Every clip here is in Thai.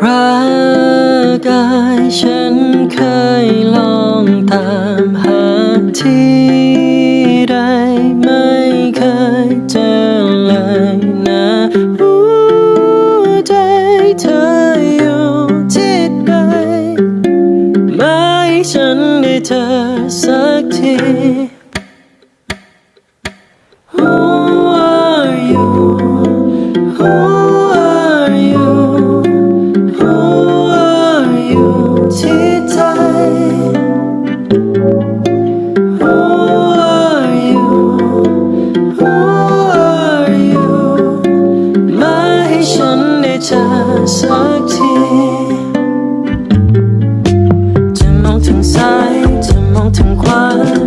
รักกายฉันเคยลองตามหาที่ใดไม่เคยเจอเลยนะหัวใจเธออยู่ที่ใดไม่ให้ฉันได้เจอสักที ฉันได้เจอสักทีจะมองทางซ้ายจะมองทางขวา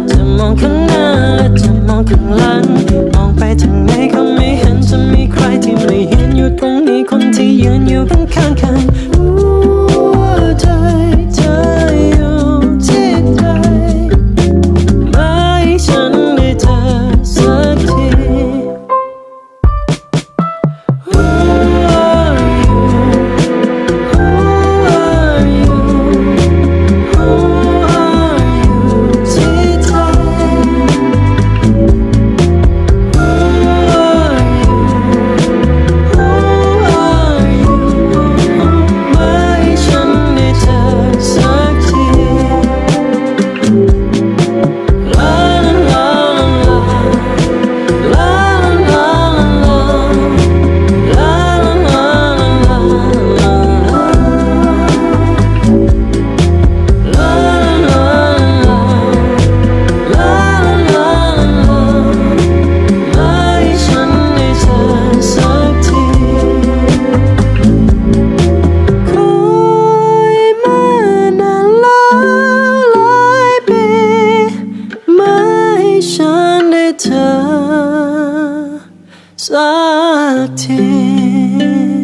จะมองข้างหน้าจะมองข้างหลัง มองไปทางไหนก็ไม่เห็นจะมีใคร ธอสักที